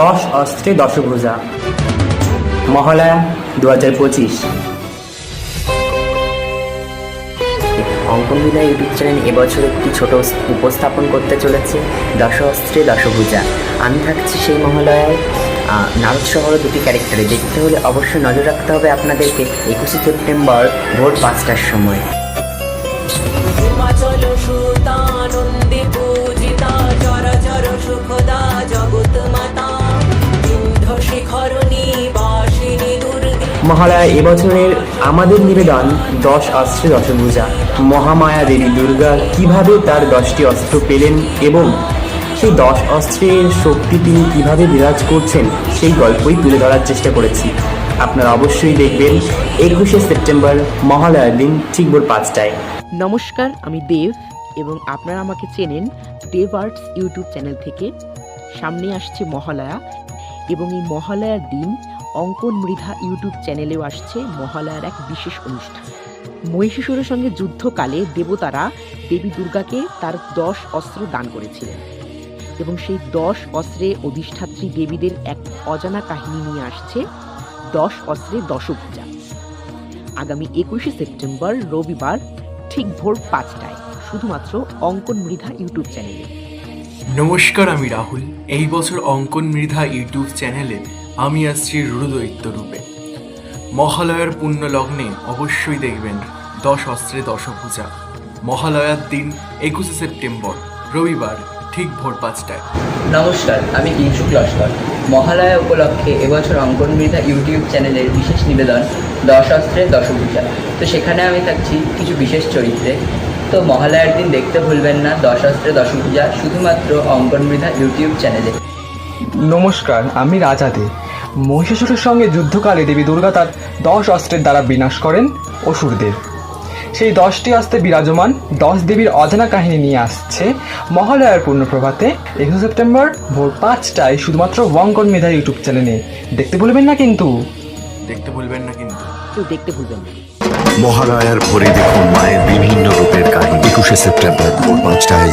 দশ অস্ত্রে দশভূজা। মহালয়া দু হাজার পঁচিশ। অঙ্কন বিদ্যা ইউটিউব চ্যানেল এবছর একটি ছোট উপস্থাপন করতে চলেছে দশ অস্ত্রে দশভূজা। আমি থাকছি সেই মহালয়ায় নারদ শহর দুটি ক্যারেক্টারে। দেখতে হলে অবশ্যই নজর রাখতে হবে আপনাদেরকে একুশে সেপ্টেম্বর ভোর পাঁচটার সময়। মহালয়া এবছরের আমাদের নিবেদন, দশ অস্ত্রে দশভূজা মহামায়া দেবী দুর্গা কীভাবে তার দশটি অস্ত্র পেলেন এবং সেই দশ অস্ত্রের শক্তি তিনি কীভাবে বিরাজ করছেন, সেই গল্পই তুলে ধরার চেষ্টা করেছি। আপনারা অবশ্যই দেখবেন একুশে সেপ্টেম্বর, মহালয়ার দিন ঠিক ভোর পাঁচটায়। নমস্কার, আমি দেব এবং আপনারা আমাকে চেনেন দেব আর্টস ইউটিউব চ্যানেল থেকে। সামনে আসছে মহালয়া এবং এই মহালয়ার দিন অঙ্কন মৃধা ইউটিউব চ্যানেলেও আসছে মহালয়ার এক বিশেষ অনুষ্ঠান। মহিষাসুরের সঙ্গে যুদ্ধকালে দেবতারা দেবী দুর্গাকে তার দশ অস্ত্র দান করেছিলেন এবং সেই দশ অস্ত্রে অধিষ্ঠাত্রী দেবীদের এক অজানা কাহিনী নিয়ে আসছে দশ অস্ত্রে দশভূজা। আগামী একুশে সেপ্টেম্বর রবিবার ঠিক ভোর পাঁচটায় শুধুমাত্র অঙ্কন মৃধা ইউটিউব চ্যানেলে। নমস্কার, আমি রাহুল। এই বছর অঙ্কন মৃধা ইউটিউব চ্যানেলে আমি আসছি রুদ্রদৈত্য রূপে। মহালয়ার পুণ্য লগ্নে অবশ্যই দেখবেন দশ অস্ত্রে দশভূজা। মহালয়ার দিন একুশে সেপ্টেম্বর রবিবার ঠিক ভোর পাঁচটায়। নমস্কার আমি ইনসুক লস্কর। মহালয়া উপলক্ষে এবছর অঙ্কন মৃধা ইউটিউব চ্যানেলের বিশেষ নিবেদন দশ অস্ত্রে দশভূজা। তো সেখানে আমি থাকছি কিছু বিশেষ চরিত্রে। তো মহালয়ার দিন দেখতে ভুলবেন না দশ অস্ত্রে দশভূজা শুধুমাত্র অঙ্কন মৃধা ইউটিউব চ্যানেলে। নমস্কার আমি রাজা দে। মহিষাসুরের সঙ্গে যুদ্ধকালে দেবী দুর্গা তার দশ অস্ত্রের দ্বারা বিনাশ করেন অসুরদের। সেই দশটি অস্ত্রে বিরাজমান দশ দেবীর অজানা কাহিনী নিয়ে আসছে মহালয়ার পূর্ণপ্রভাতে। একুশে সেপ্টেম্বর ভোর পাঁচটায় শুধুমাত্র ওয়াঙ্কন মেধা ইউটিউব চ্যানেলে। দেখতে ভুলবেন না কিন্তু। দেখতে ভুলবেন না কিন্তু। কেউ দেখতে ভুলবেন না। মহালয়ার ভোরে দেখুন মায়ের বিভিন্ন রূপের কাহিনী। একুশে সেপ্টেম্বর ভোর পাঁচটায়